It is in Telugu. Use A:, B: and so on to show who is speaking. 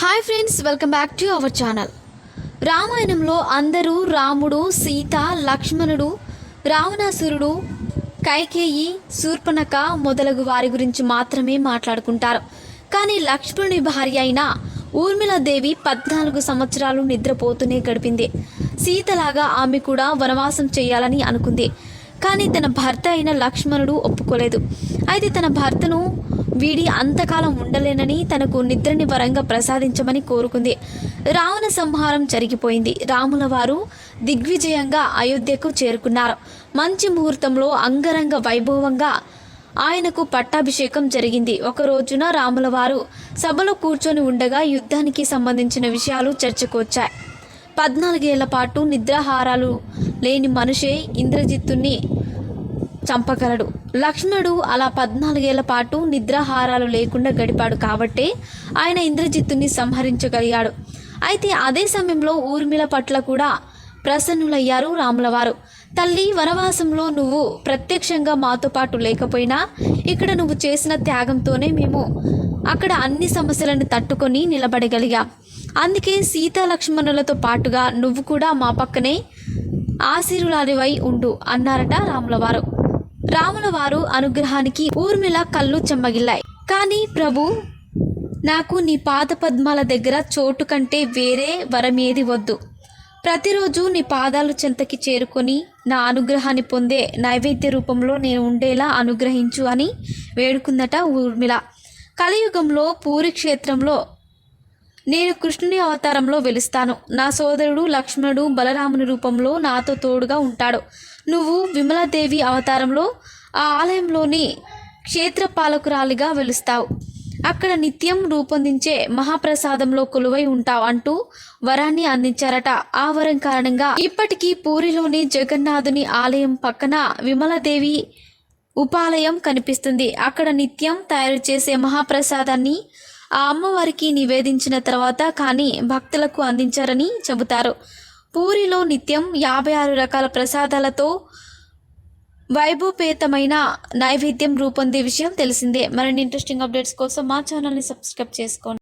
A: Hi friends welcome back to our channel. రామాయణంలో అందరూ రాముడు సీత లక్ష్మణుడు రావణాసురుడు కైకేయి శూర్పణక మొదలగు వారి గురించి మాత్రమే మాట్లాడుకుంటారు. కానీ లక్ష్మణుని భార్య అయిన ఊర్మిళాదేవి పద్నాలుగు సంవత్సరాలు నిద్రపోతూనే గడిపింది. సీతలాగా ఆమె కూడా వనవాసం చేయాలని అనుకుంది. కానీ తన భర్త అయిన లక్ష్మణుడు ఒప్పుకోలేదు. అయితే తన భర్తను వీడి అంతకాలం ఉండలేనని తనకు నిద్రని వరంగా ప్రసాదించమని కోరుకుంది. రావణ సంహారం జరిగిపోయింది. రాముల వారు దిగ్విజయంగా అయోధ్యకు చేరుకున్నారు. మంచి ముహూర్తంలో అంగరంగ వైభవంగా ఆయనకు పట్టాభిషేకం జరిగింది. ఒక రోజున రాముల వారు సభలో కూర్చొని ఉండగా యుద్ధానికి సంబంధించిన విషయాలు చర్చకు వచ్చాయి పద్నాలుగేళ్ళ పాటు నిద్రాహారాలు లేని మనిషే ఇంద్రజిత్తుని చంపగలడు. లక్ష్మణుడు అలా పద్నాలుగేళ్ళ పాటు నిద్రాహారాలు లేకుండా గడిపాడు కాబట్టే ఆయన ఇంద్రజిత్తుని సంహరించగలిగాడు. అయితే అదే సమయంలో ఊర్మిళ పట్ల కూడా ప్రసన్నులయ్యారు రాములవారు. తల్లి వనవాసంలో నువ్వు ప్రత్యక్షంగా మాతో పాటు లేకపోయినా ఇక్కడ నువ్వు చేసిన త్యాగంతోనే మేము అక్కడ అన్ని సమస్యలను తట్టుకొని నిలబడగలిగాం. అందుకే సీతా లక్ష్మణులతో పాటుగా నువ్వు కూడా మా పక్కనే ఆశీర్వాదివై ఉండు అన్నారట రాములవారు. రాముల వారు అనుగ్రహానికి ఊర్మిళ కళ్ళు చెమ్మగిల్లాయి. కానీ ప్రభు నాకు నీ పాద పద్మాల దగ్గర చోటు కంటే వేరే వరమేది వద్దు. ప్రతిరోజు నీ పాదాలు చెంతకి చేరుకొని నా అనుగ్రహాన్ని పొందే నైవేద్య రూపంలో నేను ఉండేలా అనుగ్రహించు అని వేడుకుందట ఊర్మిళ. కలియుగంలో పూరి క్షేత్రంలో నేను కృష్ణుని అవతారంలో వెలుస్తాను. నా సోదరుడు లక్ష్మణుడు బలరాముని రూపంలో నాతో తోడుగా ఉంటాడు. నువ్వు విమలాదేవి అవతారంలో ఆ ఆలయంలోని క్షేత్రపాలకురాలిగా వెలుస్తావు. అక్కడ నిత్యం రూపొందించే మహాప్రసాదంలో కొలువై ఉంటావు అంటూ వరాన్ని అందించారట. ఆ వరం కారణంగా ఇప్పటికీ పూరిలోని జగన్నాథుని ఆలయం పక్కన విమలదేవి ఉపాలయం కనిపిస్తుంది. అక్కడ నిత్యం తయారు చేసే మహాప్రసాదాన్ని ఆ అమ్మవారికి నివేదించిన తర్వాత కానీ భక్తులకు అందించారని చెబుతారు. పూరిలో నిత్యం యాభై ఆరు రకాల ప్రసాదాలతో వైభవపేతమైన నైవేద్యం రూపొందే విషయం తెలిసిందే. మరిన్ని ఇంట్రెస్టింగ్ అప్డేట్స్ కోసం మా ఛానల్ని సబ్స్క్రైబ్ చేసుకోండి.